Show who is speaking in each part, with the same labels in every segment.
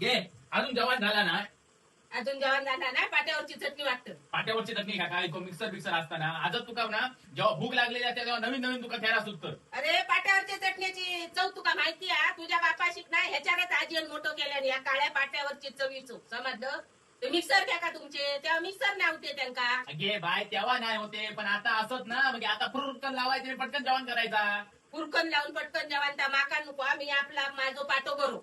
Speaker 1: घे. अजून जेवण झाला ना?
Speaker 2: अजून जेवण झालं ना? पाट्यावरची चटणी वाटतं.
Speaker 1: पाट्यावरची चटणी का काय मिक्सर मिक्सर असताना. आजच तुका ना. जेव्हा भूक लागलेली असते तेव्हा नवीन नवीन तुका खेळा सुचतं
Speaker 2: अरे पाट्यावरच्या चटणीची चव तुका माहिती आहे तुझ्या बापाशी नाही ह्याच्यावरच आजीवन मोठं केल्याने या काळ्या पाट्यावरची चवी चव. समजलं? ते मिक्सर घ्या का तुमचे? तेव्हा मिक्सर नाही होते त्यांका.
Speaker 1: घे बाय तेव्हा नाही होते. पण आता असत ना म्हणजे आता फुरकन लावायचं आणि पटकन जेवण करायचा.
Speaker 2: पुरकन लावून पटकन जेवण त्या माका नको आम्ही आपला माझो पाटो करू.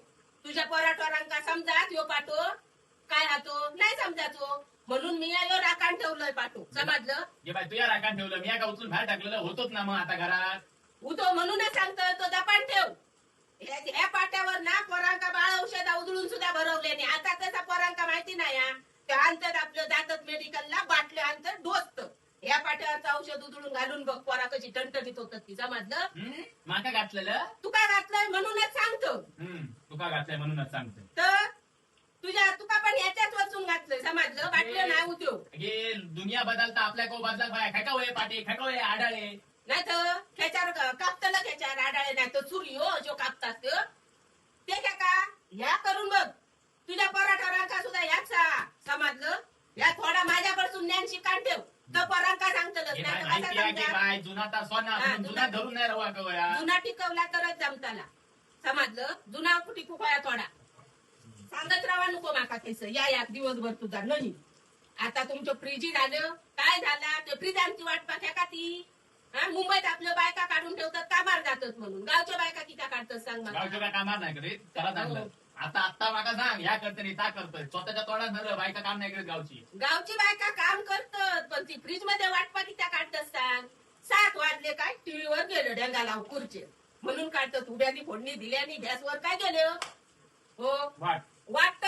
Speaker 2: तुझ्या पोराटोरांका समजात यो पाटो काय हातो नाही समजाचो म्हणून मी यो राखाण ठेवलोय पाटो समजलं?
Speaker 1: घे बाय तुझ्या राखान ठेवलं. मी का उचलून बाहेर टाकलेलं होतोच ना मग आता घरात.
Speaker 2: उतो म्हणूनच सांगतोय तो दपान ठेव. ह्या ह्या पाट्यावर ना पोरांका बाळ औषध उधळून सुद्धा भरवले नाही. आता तसा पोरांका माहिती नाही हा. ते आणतात आपलं जातात मेडिकलला बाटल्या आणतात डोसत. ह्या पाट्यावरचं औषध उधळून घालून बघ पोरा कशी टणटणीत होतात ती. समजलं?
Speaker 1: हम्म? माका घातलेलं?
Speaker 2: तू काय घातलंय?
Speaker 1: तुका घातलंय म्हणूनच सांगतोय.
Speaker 2: तर तुझ्या तुका पण याच्याच वाचून घातलंय समजलं बाटलं नाही उद्योग.
Speaker 1: हे दुनिया बदलता आपल्या को बदला पाय खेकावय पाटे खेकावय आडाळे
Speaker 2: नाही तर खेच्यावर कापताला खेच्यावर आडाळे नाही तर चुरी हो जो कापतात ते. ते काय का? ह्या करून बघ. तुझ्या पराठा सुद्धा ह्याच समजलं या थोडा माझ्याकडसून ज्ञान शिकाण ठेव. तर परांका सांगतलच
Speaker 1: हे
Speaker 2: नाही
Speaker 1: बाय
Speaker 2: तर
Speaker 1: माहिती आहे की? बाय सोना
Speaker 2: हा,
Speaker 1: म्हणून जुना
Speaker 2: जुना-
Speaker 1: धरून नाही रवा कवया
Speaker 2: जुना टिकवला तरच जमताला. समजलं जुना कुठे खुपाया थोडा सांगत राहा नको माका केस. या या दिवसभर तुझा नाही आता तुमचं फ्रीज झालं. काय झाला? ते फ्रीज आमची वाट पाहत्या का ती? हा, मुंबईत आपल्या बायका काढून ठेवतात कामार जातात म्हणून. गावच्या बायका किती काढतात सांग मला.
Speaker 1: कामार नाही करीत. त्याला चांगलं
Speaker 2: हो.
Speaker 1: आता आत्ता माका सांग ह्या करते नाही ता करतोय स्वतःच्या तोंडात झालं बायका काम नाही करीत गावची.
Speaker 2: गावची बायका काम करतात पण ती फ्रीजमध्ये वाटपा किती काढतात सांग. सात वाजले काय? टीव्हीवर गेलो डेंगा लाव खुर्चे म्हणून काढतो तुड्यानी फोडणी दिल्यानी गॅसवर काय केलं? हो?
Speaker 1: वाटत